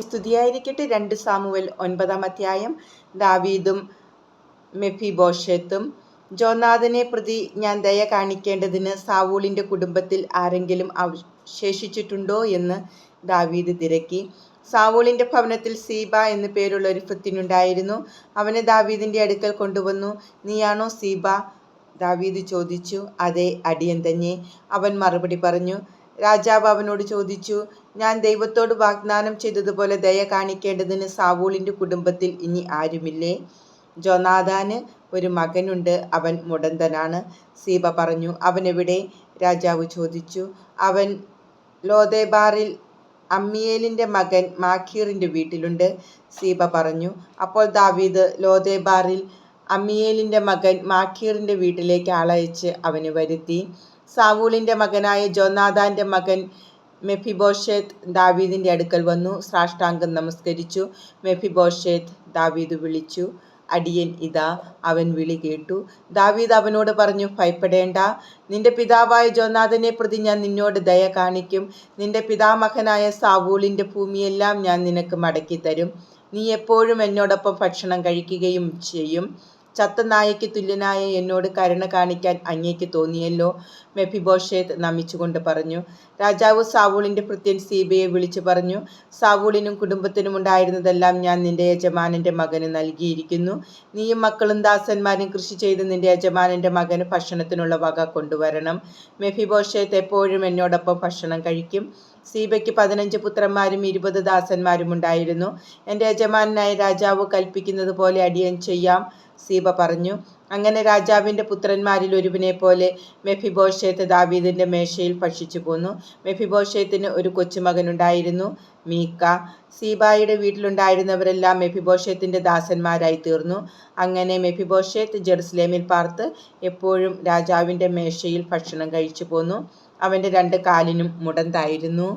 സ്തുതിയായിരിക്കട്ടെ. രണ്ട് സാമുവൽ ഒൻപതാം അധ്യായം. ദാവീദും മെഫിബോഷെത്തും ജോനാഥനെ പ്രതി ഞാൻ ദയ കാണിക്കേണ്ടതിന് സാവൂളിന്റെ കുടുംബത്തിൽ ആരെങ്കിലും അവശേഷിച്ചിട്ടുണ്ടോ എന്ന് ദാവീദ് തിരക്കി. സാവൂളിന്റെ ഭവനത്തിൽ സീബ എന്നു പേരുള്ള ഒരു ഫൃത്തിനുണ്ടായിരുന്നു. അവനെ ദാവീദിന്റെ അടുക്കൽ കൊണ്ടുവന്നു. നീയാണോ സീബ? ദാവീദ് ചോദിച്ചു. അതെ അടിയൻ തന്നെ. അവൻ മറുപടി പറഞ്ഞു. രാജാവ് അവനോട് ചോദിച്ചു ഞാൻ ദൈവത്തോട് വാഗ്ദാനം ചെയ്തതുപോലെ ദയ കാണിക്കേണ്ടതിന് സാവൂളിന്റെ കുടുംബത്തിൽ ഇനി ആരുമില്ലേ? ജോനാഥാന് ഒരു മകനുണ്ട് അവൻ മുടന്തനാണ്. സീബ പറഞ്ഞു അവനെവിടെ? രാജാവ് ചോദിച്ചു അവൻ ലോദേബാറിൽ അമ്മിയേലിന്റെ മകൻ മാഖീറിന്റെ വീട്ടിലുണ്ട്. സീബ പറഞ്ഞു അപ്പോൾ ദാവീദ് ലോദേബാറിൽ അമ്മിയേലിന്റെ മകൻ മാഖീറിന്റെ വീട്ടിലേക്ക് ആളയച്ച് അവന് വരുത്തി. സാവൂളിന്റെ മകനായ ജോനാഥാന്റെ മകൻ മെഫിബോഷേത്ത് ദാവീദിന്റെ അടുക്കൽ വന്നു. സാഷ്ടാംഗം നമസ്കരിച്ചു. മെഫിബോഷേത്ത് ദാവീദ് വിളിച്ചു. അടിയൻ ഇതാ അവൻ വിളി കേട്ടു. ദാവീദ് അവനോട് പറഞ്ഞു ഭയപ്പെടേണ്ട. നിന്റെ പിതാവായ ജോനാഥനെ പ്രതി ഞാൻ നിന്നോട് ദയ കാണിക്കും. നിന്റെ പിതാമഹനായ സാവൂളിന്റെ ഭൂമിയെല്ലാം ഞാൻ നിനക്ക് മടക്കി തരും നീ എപ്പോഴും എന്നോടൊപ്പം ഭക്ഷണം കഴിക്കുകയും ചെയ്യും. ചത്ത നായയ്ക്ക് തുല്യനായ എന്നോട് കരുണ കാണിക്കാൻ അങ്ങേക്ക് തോന്നിയല്ലോ മെഫിബോഷേത്ത് നമിച്ചുകൊണ്ട് പറഞ്ഞു. രാജാവ് സാവൂളിന്റെ ഭൃത്യൻ സീബയെ വിളിച്ചു പറഞ്ഞു. സാവൂളിനും കുടുംബത്തിനും ഉണ്ടായിരുന്നതെല്ലാം ഞാൻ നിന്റെ യജമാനന്റെ മകന് നൽകിയിരിക്കുന്നു. നീയും മക്കളും ദാസന്മാരും കൃഷി ചെയ്ത് നിന്റെ യജമാനന്റെ മകന് ഭക്ഷണത്തിനുള്ള വക കൊണ്ടുവരണം. മെഫിബോഷേത്ത് എപ്പോഴും എന്നോടൊപ്പം ഭക്ഷണം കഴിക്കും. സീബയ്ക്ക് പതിനഞ്ച് പുത്രന്മാരും ഇരുപത് ദാസന്മാരും ഉണ്ടായിരുന്നു. എന്റെ യജമാനായ രാജാവ് കൽപ്പിക്കുന്നത് പോലെ അടിയൻ ചെയ്യാം. സീബ പറഞ്ഞു. അങ്ങനെ രാജാവിന്റെ പുത്രന്മാരിൽ ഒരുവിനെ പോലെ മെഫിബോഷേത്ത് ദാവീദിന്റെ മേശയിൽ ഭക്ഷിച്ചു പോന്നു. മെഫിബോഷേത്തിന് ഒരു കൊച്ചുമകനുണ്ടായിരുന്നു മീക്ക. സീബായുടെ വീട്ടിലുണ്ടായിരുന്നവരെല്ലാം മെഫിബോഷേത്തിന്റെ ദാസന്മാരായി തീർന്നു. അങ്ങനെ മെഫിബോഷേത്ത് ജെറുസലേമിൽ പാർത്ത് എപ്പോഴും രാജാവിന്റെ മേശയിൽ ഭക്ഷണം കഴിച്ചു പോന്നു. അവന്റെ രണ്ട് കാലിനും മുടന്തായിരുന്നു.